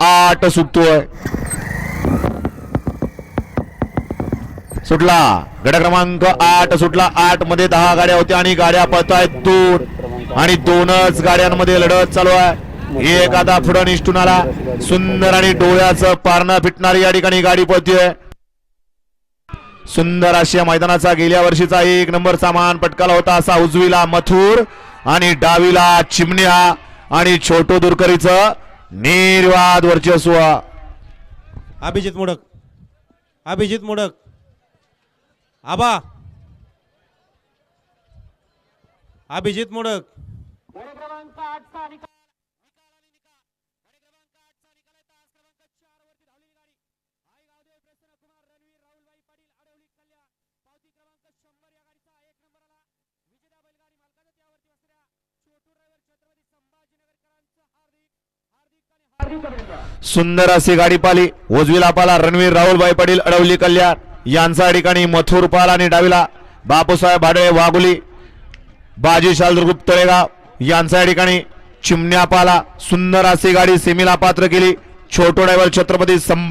आठ सुटतोय. सुटला. गड क्रमांक आठ सुटला. आठमध्ये दहा गाड्या होत्या आणि गाड्या पळतायत दोन. आणि दोनच गाड्यांमध्ये लढत चालू आहे. एक आता पुढं निष्ठून आला. सुंदर आणि डोळ्याचं पारणं फिटणारी या ठिकाणी गाडी पळतीय. सुंदर अशा मैदानाचा गेल्या वर्षीचा एक नंबर सामान पटकाला होता असा उजवीला मथुर आणि डावीला चिमण्या आणि छोटो दुरकरीचं निर्वाद वर्चस्व. अभिजित मोडक. अभिजित मोडक. आबा. अभिजित मोडक. सुंदर अशी गाडी पाली उजवीला पाला रणवीर राहुलभाई पाटील अडवली कल्याण. यांचा या ठिकाणी मथुर पाल आणि डावीला बापूसाहेब भाडळे वाघुली. बाजी शालदुर्गुप्त तळेगाव. यांचा या ठिकाणी चिमण्या पाला. सुंदर अशी गाडी सेमीला पात्र केली. छोटो डायव्हर छत्रपती संभ